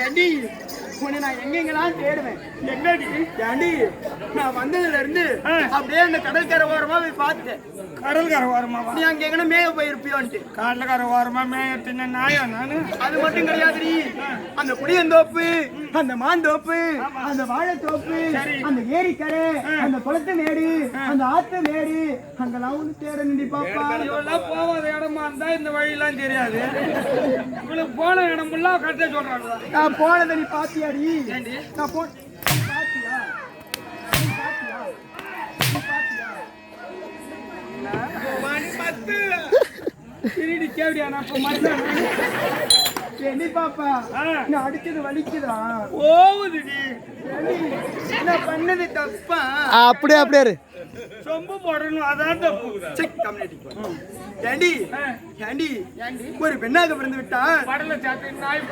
ஏண்டி உன்னை நான் எங்கெங்கெல்லாம் தேடுவேன்? எங்கடி? ஏண்டி நான் வந்ததுல இருந்து அப்படியே அந்த கடற்கரை ஓரமா போய் பார்த்தேன் கடல்கரை ஓரமாவா நீ அங்க எங்கன மேய போயிருப்பியோன்ட்டு. கடல்கரை ஓரமா மேயத்தின நாயா நானு? அது மட்டும் கிடையாதுடி. அந்த புளியந்தோப்பு அந்த மாந்தோப்பு அந்த வாழைத்தோப்பு. அந்த ஏரிக்கரை அந்த குளத்து மேடு அந்த ஆத்து மேடு அங்கெல்லாம் ஒண்ணு தேடணுடி பாப்பா. இவெல்லாம் போகாத இடமா இருந்தா இந்த வழியெல்லாம் தெரியாது. இவளுக்கு போன இடம் எல்லாம் கட்ட சொல்றாங்க நான் போனதை நீ பாத்தியாடி? நான் போ பாத்தியா? பாத்தியா? மணி திருடி நான் பாப்பா ஆ. நான் அடிச்சது வலிக்குதா போகுதுடி நான் பண்ணது தப்பா அப்படியே அப்படியே சொம்பு போடணும் அதான் தப்பு செக் கம்யூனிட்டி ஏண்டி ஆ. ஏண்டி ஒரு பெண்ணாக பிறந்து விட்டா படல சாத்தி நாய்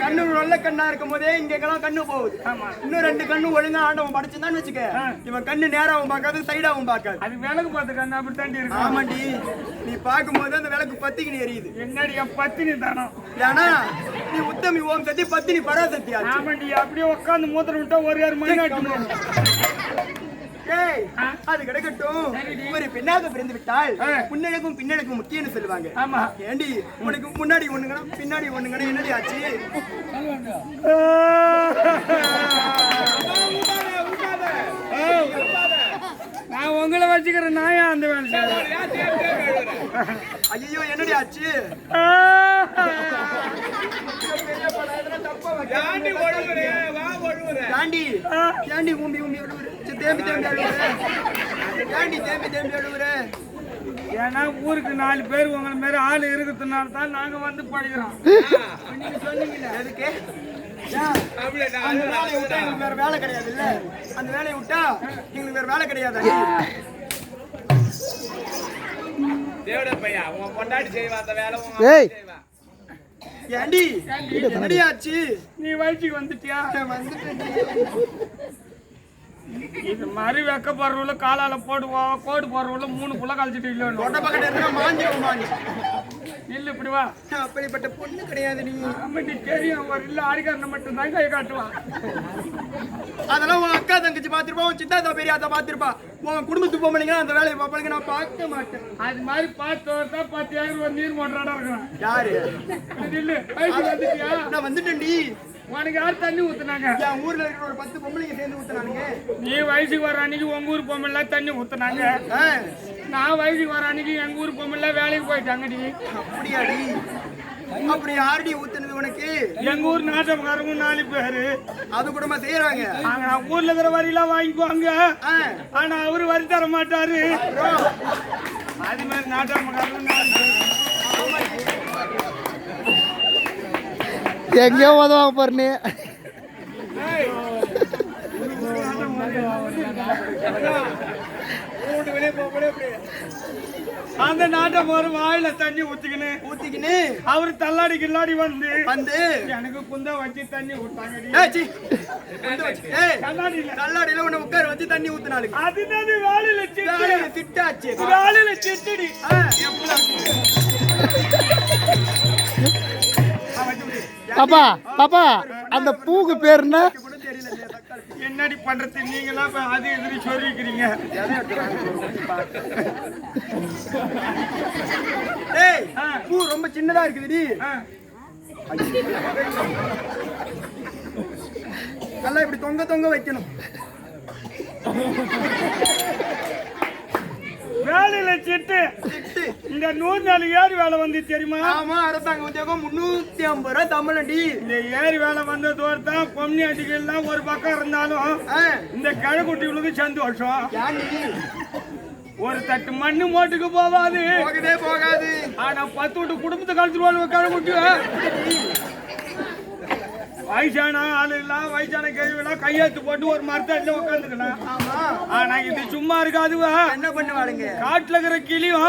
கண்ணு நல்ல கண்ணா இருக்கும் போதே இங்க எங்கெல்லாம் கண்ணு போகுது. இன்னும் ரெண்டு கண்ணு ஒழுங்கா ஆண்டவன் படைச்சுதான் வச்சுக்க. இவன் கண்ணு நேராவும் பார்க்காது சைடாவும் பார்க்காது. அது விளக்கு பார்த்து கண்ணு அப்படித்தாண்டி இருக்கு ஆமாண்டி நீ பார்க்கும்போது அந்த விளக்கு பத்திக்கின்னு எரியுது. என்னடி பத்தினி தானோ ஏன்னா நீ உத்தமி ஓம் சத்தி பத்தினி பராசக்தி ஆமாண்டி அப்படியே உட்காந்து மூத்திரம் விட்டா ஒரு ஆறு மணி ஆட்டும் ஏய் அது கிடக்கட்டும். ஒரு பெண்ணாக பிறந்து விட்டால் ஆ. முன்னழகும் பின்னழகும் முக்கியம்னு சொல்லுவாங்க. ஆமா. ஏண்டி உனக்கு முன்னாடி ஒண்ணுங்கடா பின்னாடி ஒண்ணுங்கடா என்னடி ஆச்சு? நான் உங்களை வச்சுக்கிறேன் நாயா அந்த வேலை. ஐயோ என்னடி ஆச்சு? ஏண்டி? ஏண்டி ஊம்பி ஊம்பி அழுவுற? சே, தேம்பி தேம்பி அழுவுற. ஏண்டி தேம்பி தேம்பி அழுவுற? ஏன்னா ஊருக்கு நாலு பேர் உங்களை மாரி ஆள் இருக்கிறதுனால தான் நாங்க வந்து படிக்கிறோம். நீங்க சொன்னீங்கல்ல எதுக்கு ஏன்? அந்த வேலையை விட்டா எங்களுக்கு வேற வேலை கிடையாது இல்ல அந்த வேலையை விட்டா எங்களுக்கு வேற வேலை கிடையாது தேவட பையா உன் பொண்டாட்டி செய்வா அந்த வேலை உன் ஏண்டி? என்னடி ஆச்சு? நீ வயசுக்கு வந்துட்டியா? வந்துட்டேன் இது மாதிரி வெக்கப்படுறவங்கள காலால போடுவோம் கோடு போடுறவங்கள மூணு புள்ள கழிச்சிட்டு இல்லைன்னு தொட்ட பக்கத்துல இருந்தா மாஞ்சிடும் மாஞ்சி. இல்ல இப்படி வா. அப்படிப்பட்ட பொண்ணு கிடையாது நீ. ஆமாட்டி தெரியும் ஒரு இல்ல ஆடிக்காரனை மட்டும் தான் கை காட்டுவான் அதெல்லாம் உன் அக்கா தங்கச்சி பாத்திருப்பா உன் சித்தாத்தா பெரியாத்தா பாத்திருப்பா உன் குடும்பத்துக்கு போமணிங்க அந்த வேலையை பார்ப்பாங்க நான் பார்க்க மாட்டேன். அது மாதிரி பார்த்து வரதா பத்து ஏக்கர் ஒரு நீர் மோட்டராடா இருக்கிறான் யாரு? இல்ல நான் வந்துட்டேன்டி. உனக்கு யார் தண்ணி ஊத்துனாங்க? என் ஊர்ல இருக்கிற ஒரு பத்து பொம்பளைங்க சேர்ந்து ஊத்துனானுங்க. நீ வயசுக்கு வர அன்னைக்கு உங்க ஊர் பொம்மைல தண்ணி ஊத்துனாங்க. நான் வயசுக்கு வர அன்னைக்கு எங்க ஊர் பொம்மைல வேலைக்கு போயிட்டாங்கடி. அப்படியாடி? அப்படி யாருடி ஊத்துனது உனக்கு? எங்க ஊர் நாட்டக்காரங்க நாலு பேரு. அது கூடமா செய்யறாங்க நான் ஊர்ல இருக்கிற வரியெல்லாம் வாங்கிக்குவாங்க. ஆனா அவரு வரி தர மாட்டாரு அது மாதிரி நாட்டக்காரங்க நாலு பேரு. எங்கேயோ உதவாங்க பாரு நீ அந்த நாட்டம் ஒரு வாயில தண்ணி ஊத்திக்கின்னு ஊத்திக்கின்னு அவரு தள்ளாடி கில்லாடி வந்து. வந்து. எனக்கு குந்த வச்சு தண்ணி ஊத்தாங்கடி. ஏய், சீ. வந்து வச்சு. ஏய், கண்ணாடியில கல்லாடியில உன்னை உட்கார வச்சு தண்ணி ஊத்துனாளுங்க. அதுதான் வேலையில சிட்டு? வேலையில திட்டாச்சு வேலையில சிட்டுடி. ஆ, பாப்பா பாப்பா அந்த பூக்கு பேர் என்ன. என்னடி பண்றது? நீங்களாம் இப்ப அது எதிரி சொல்லிக்கிறீங்க. ஏய் பூ ரொம்ப சின்னதா இருக்குதுடி. ஆ. நல்லா இப்படி தொங்க தொங்க வைக்கணும். வேலையில சிட்டு. இந்த நூறு நாள் ஏரி வேலை வந்து தெரியுமா? ஆமா அரசாங்க உத்தியோகம் முன்னூத்தி ஐம்பது ரூபாய் தமிழண்டி இந்த ஏரி வேலை வந்ததோடு தான் பொம்மி அடிகள்லாம் ஒரு பக்கம் இருந்தாலும் இந்த கிழக்குட்டிகளுக்கு சந்தோஷம்? ஒரு தட்டு மண்ணு மோட்டுக்கு போவாது போகவே போகாது. ஆனா பத்து விட்டு குடும்பத்தை கழிச்சிருவாங்க கிழக்குட்டி வயசான ஆளு எல்லாம் வயசான கேள்விலாம் கையெழுத்து போட்டு ஒரு மரத்தடியில் உட்காந்துக்கலாம் ஆமா. இது சும்மா இருக்காதுவா என்ன பண்ணுவாளுங்க? காட்டுல இருக்கிற கிளியும்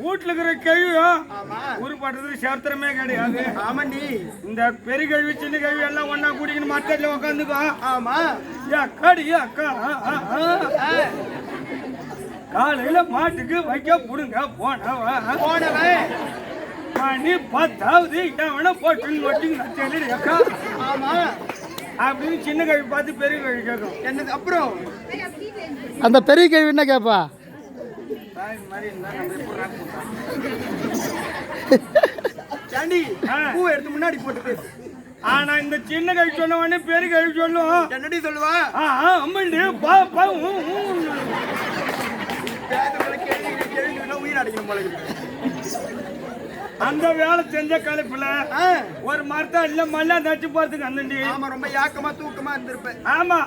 வீட்டுல இருக்கிற கேள்வியும் உருப்படுறது சாஸ்திரமே கிடையாது. ஆமாண்டி இந்த பெரிய கழுவி சின்ன கழுவி எல்லாம் ஒண்ணா கூட்டிக்கின்னு மரத்தடியில் உட்காந்துக்கோ ஆமா. அக்காடி அக்கா. காலையில மாட்டுக்கு வைக்க புடுங்க போனவா. போனவன் மணி பத்தாவது போட்டு வச்சுங்க சொல்லி அக்கா ஆமா. அப்படின்னு சின்ன கழுவி பார்த்து பெரிய கழுவி கேட்கும். என்னது அப்புறம்? அந்த பெரிய கேள்வி என்ன கேட்பா தாய் மாதிரி இருந்தா நம்ம எப்படி ராக்கு போட்டோம்? ஏண்டி ஆ. பூ எடுத்து முன்னாடி போட்டு பேசு. ஆனா இந்த சின்ன கழுவி சொன்ன உடனே பெரிய கழுவி சொல்லும். என்னடி சொல்லுவா? ஆ ஆ, அம்மண்டி பா பா கேள்வி கேள்வி உயிர் அடைக்கணும் போல. அந்த வேலை செஞ்ச கலைப்புல ஒரு மரத்தா இல்ல மல்லா தச்சு போறதுக்கு அந்தண்டி ஆமா ரொம்ப யாக்கமா தூக்கமா இருந்திருப்பேன் ஆமா.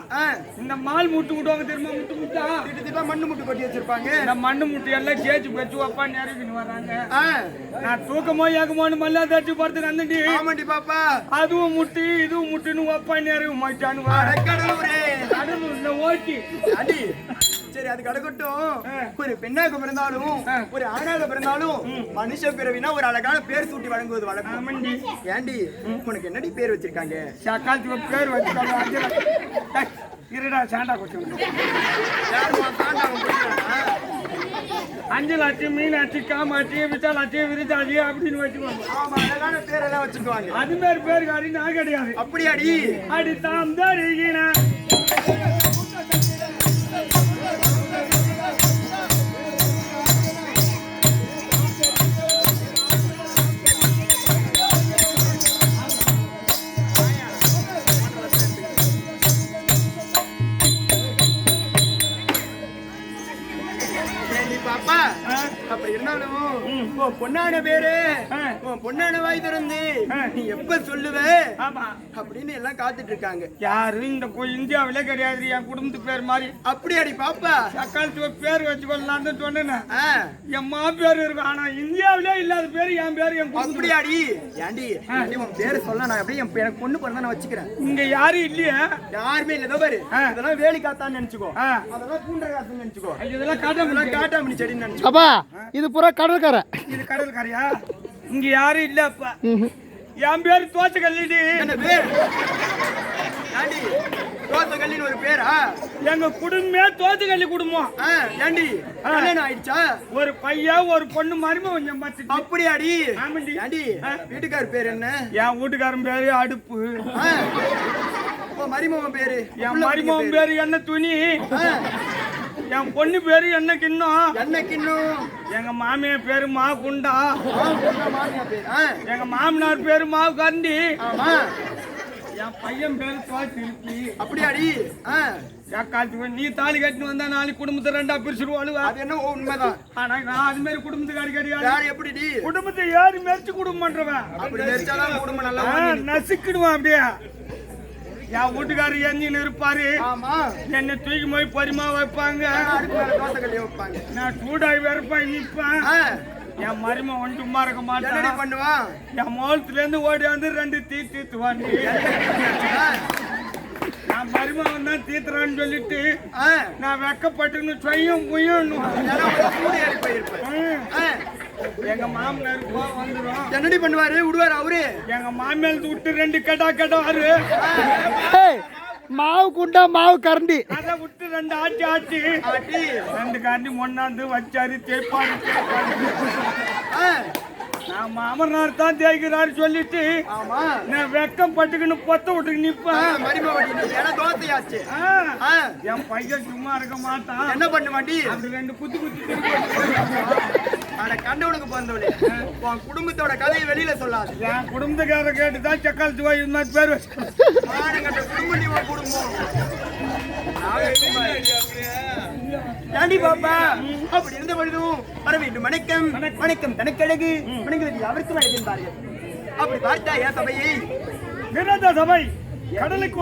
இந்த மால் முட்டு விடுவாங்க தெரியுமா? முட்டு முட்டா? திட்டு திட்டா மண்ணு முட்டு கொட்டி வச்சிருப்பாங்க. இந்த மண்ணு முட்டு எல்லாம் சேச்சு வச்சு அப்பா நேரத்துக்கு வராங்க நான் தூக்கமோ ஏக்கமோன்னு மல்லா தச்சு போறதுக்கு அந்தண்டி ஆமாண்டி பாப்பா. அதுவும் முட்டு இதுவும் முட்டுன்னு அப்பா நேரம் மாட்டானு கடலூரே இந்த ஓட்டி. அடி. சரி அது கிடக்கட்டும். ஒரு பெண்ணாக பிறந்தாலும். ஒரு ஆணாக பிறந்தாலும் மனுஷ பிறவினா ஒரு அழகான பேர் சூட்டி வழங்குவது வழக்கம். ஏண்டி உனக்கு என்னடி பேர் வச்சிருக்காங்க? சக்காலத்து பேர் டேய், இருடா சாண்டா கொச்சு போயிட்டானா? அஞ்சலாச்சி மீனாட்சி காமாட்சி விசாலாட்சி விருதாட்சி அப்படின்னு அழகான பேரெல்லாம் வச்சிருக்காங்க அது மாதிரி பேருக்காரி நான் கிடையாது அப்படியாடி? அடி தாம் தருகின. உன் பொண்ணான பேரு. உன் பொண்ணான வாய் திறந்து. நீ எப்ப சொல்லுவ? ஆமா. அப்படின்னு எல்லாம் காத்துட்டு இருக்காங்க. யாரும் இந்த இந்தியாவிலே கிடையாது என் குடும்பத்து பேர் மாதிரி. அப்படியாடி பாப்பா? சக்காலத்து பேர் வச்சுக்கொள்ளலாம்னு சொன்னேன். ஆ, என் மா பேர் இருக்கும் ஆனா இந்தியாவிலே இல்லாத பேர் என் பேர் என் அப்படியாடி? ஏண்டி உன் பேரு சொல்ல நான் அப்படியே என் எனக்கு பொண்ணு பிறந்தா நான் வச்சுக்கிறேன்? இங்க யாரும் இல்லையே. யாருமே இல்ல இதோ பாரு. ஆ. இதெல்லாம் வேலி காத்தான்னு நினைச்சுக்கோ. அதெல்லாம் பூண்ட காத்துன்னு நினைச்சுக்கோ. இதெல்லாம் காட்டாமணி செடின்னு நினைச்சுக்கோ. அப்பா இது பூரா கடற்கரை. இது கடல் கரையா இங்க யாரும் இல்ல அப்பா என் பேர் தோச்ச கல்லிடி என்ன பேர்? ஏண்டி? கல்லின்னு ஒரு பேரா? எங்க குடும்பமே தோச்ச கல்லி குடும்பம் ஏண்டி? கல்யாணம் ஆயிடுச்சா? ஒரு பையன் ஒரு பொண்ணு மரும கொஞ்சம் பார்த்து அப்படியாடி? ஆமாண்டி. ஏண்டி? வீட்டுக்கார் பேர் என்ன? என் வீட்டுக்காரன் பேரு அடுப்பு. மரிமவன் பேரு? என் பிடிக்க பேரு. என்ன துணி. என் பொண்ணு பேரு என்ன கிண்ணம் என்னைக்கு இன்னும்? எங்க மாமியார் பேரு மா குண்டா. மாமியா. எங்க மாமனார் பேரு மா கண்டி என் பையன் பேரு தோச்சு இருக்கு. அப்படியாடி? காலத்துக்கு நீ தாலி கட்டின்னு வந்தா நாளைக்கு குடும்பத்தை ரெண்டா பிரிச்சிருவாளுவா அது என்ன உண்மைதான்? ஆனா நான் அது மாதிரி குடும்பத்துக்காரி கிடையாது. யார் எப்படிடி? குடும்பத்தை ஏறி மெரிச்சு குடும்பம் பண்றவன். நசுக்கிடுவான் அப்படியே. என் வீட்டுக்காரர் எஞ்சின்னு இருப்பாரு. ஆமா. என்னை தூக்கி போய் பரிமா வைப்பாங்க. நான் சூடாய் வெறுப்பாய் நிற்பேன். என் மருமை ஒன்று சும்மா இருக்க மாட்டான் பண்ணுவான் என் மோளத்துல இருந்து ஓடி வந்து ரெண்டு தீ தீத்துவான். நான் மருமகன் தான் தீத்துறான்னு சொல்லிட்டு. நான் வெக்கப்பட்டுன்னு சொய்யும் புயும் போயிருப்பேன். எங்க மாமனார் வந்துடும் என்னடி பண்ணுவாரு? விடுவாரு அவரு. எங்க மாமியார் விட்டு ரெண்டு கட்டா கட்டாரு ஏய் மாவு குண்டா மாவு கரண்டி. அதை விட்டு ரெண்டு ஆட்டி ஆட்டி. ஆட்டி. ரெண்டு காண்டி மொண்ணாந்து வச்சாரு தேய்ப்பாரு. நான் மாமனார் தான் தேய்க்கிறாரு சொல்லிட்டு ஆமா. நான் வெக்கம் பட்டுக்கின்னு பொத்த விட்டுக்கு நிப்பேன். மரிம வட்டி ஆ. என் பையன் சும்மா இருக்க மாட்டான். என்ன பண்ண மாட்டி அப்படி ரெண்டு குத்து குத்தி அட கண்டவனுக்கு பிறந்தவளே உன் குடும்பத்தோட கதையை வெளியில சொல்லாது. என் கேட்டு தான் பேர் வச்சு மானங்கட்ட குடும்பம் நீ உன் குடும்பம். ஏண்டி பாப்பா? அப்படி இருந்த பொழுதும் வர வேண்டும். வணக்கம். வணக்கம். தனக்கழகு வணங்குவது அவருக்கும் அழைக்கின்றார்கள். அப்படி பார்த்தா ஏன் சபையை? விரத சபை. கடலுக்கு